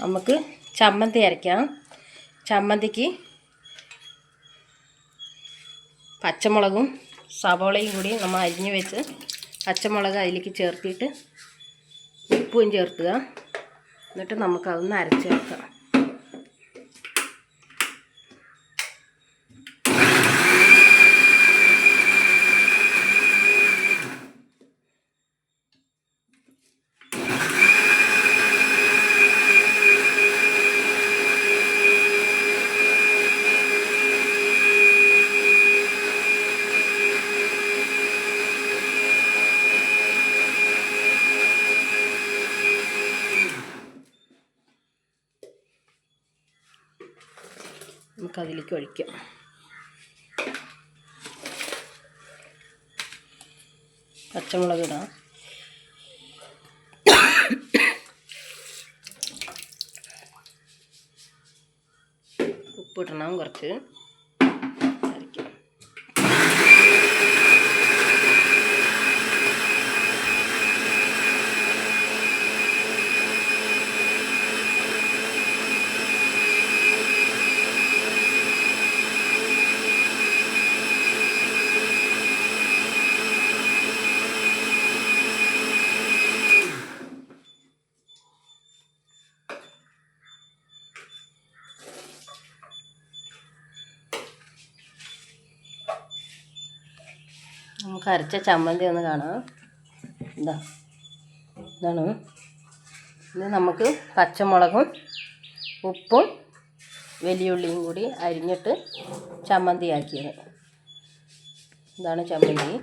നമുക്ക് ചമ്മന്തി അരയ്ക്കാം. ചമ്മന്തിക്ക് പച്ചമുളകും സവോളയും കൂടി നമ്മൾ അരിഞ്ഞ് വെച്ച് പച്ചമുളക് അതിലേക്ക് ചേർത്തിട്ട് ഉപ്പും ചേർക്കുക. എന്നിട്ട് നമുക്കതൊന്ന് അരച്ചെടുക്കാം നമുക്കതിലേക്ക് ഒഴിക്കാം. പച്ചമുളക് ഇടാം. ഉപ്പിടണം കുറച്ച് അരയ്ക്കാം നമുക്ക് അരച്ച ചമ്മന്തി ഒന്ന് കാണാം. ഇതാ. ഇതാണ്. ഇനി നമുക്ക് പച്ചമുളകും ഉപ്പും വലിയുള്ളിയും കൂടി അരിഞ്ഞിട്ട് ചമ്മന്തിയാക്കിയത്. ഇതാണ് ചമ്മന്തി.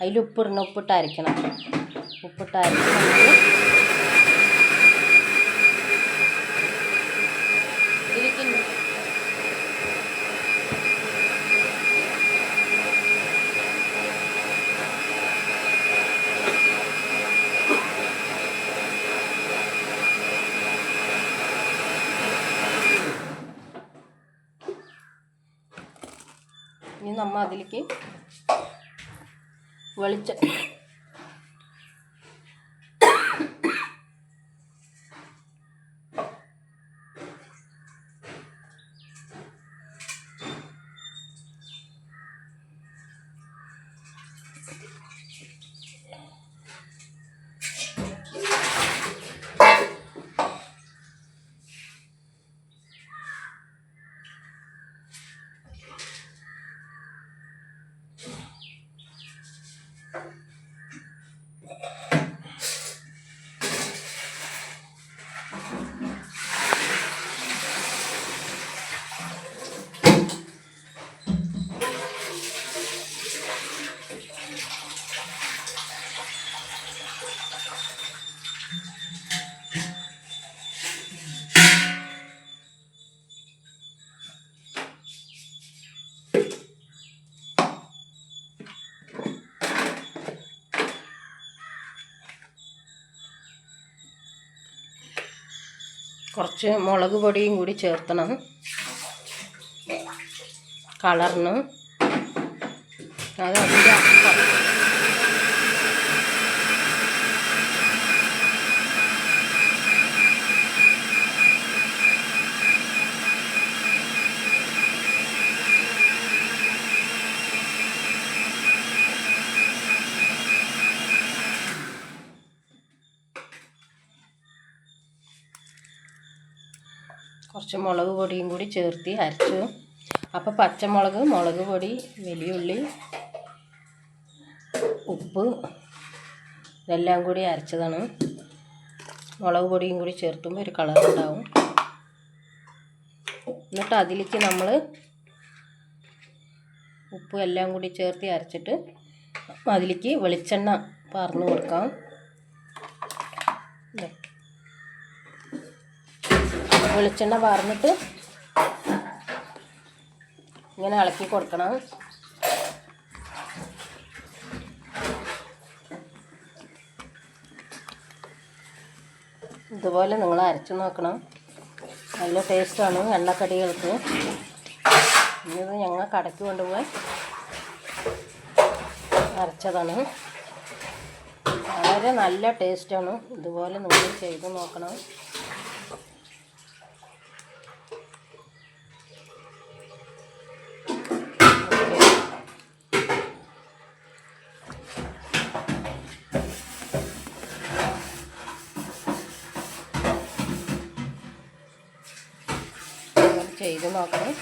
അതിൽ ഉപ്പിടണം. ഉപ്പിട്ട് അരയ്ക്കണം ഉപ്പിട്ട് അരച്ച് നമുക്ക് ഇനി നമ്മൾ അതിലേക്ക് വെളിച്ച കുറച്ച് മുളക് പൊടിയും കൂടി ചേർത്തണം. കളറിന്. അത് അതിന്റെ കുറച്ച് മുളക് പൊടിയും കൂടി ചേർത്ത് അരച്ചു. അപ്പോൾ പച്ചമുളക് മുളക് പൊടി വലിയുള്ളി ഉപ്പ് ഇതെല്ലാം കൂടി അരച്ചതാണ്. മുളക് പൊടിയും കൂടി ചേർത്തുമ്പോൾ ഒരു കളർ ഉണ്ടാവും. എന്നിട്ട് അതിലേക്ക് നമ്മൾ ഉപ്പ് എല്ലാം കൂടി ചേർത്ത് അരച്ചിട്ട് അതിലേക്ക് വെളിച്ചെണ്ണ പറഞ്ഞു കൊടുക്കാം. വെളിച്ചെണ്ണ വാർന്നിട്ട് ഇങ്ങനെ ഇളക്കി കൊടുക്കണം. ഇതുപോലെ നിങ്ങൾ അരച്ചു നോക്കണം. നല്ല ടേസ്റ്റാണ് എണ്ണക്കടികൾക്ക്. ഇനിയത് ഞങ്ങൾ കടയ്ക്ക് കൊണ്ടുപോയി അരച്ചതാണ്. വളരെ നല്ല ടേസ്റ്റാണ് ഇതുപോലെ നിങ്ങൾ ചെയ്ത് നോക്കണം. ചെയ്ത് നോക്കണം.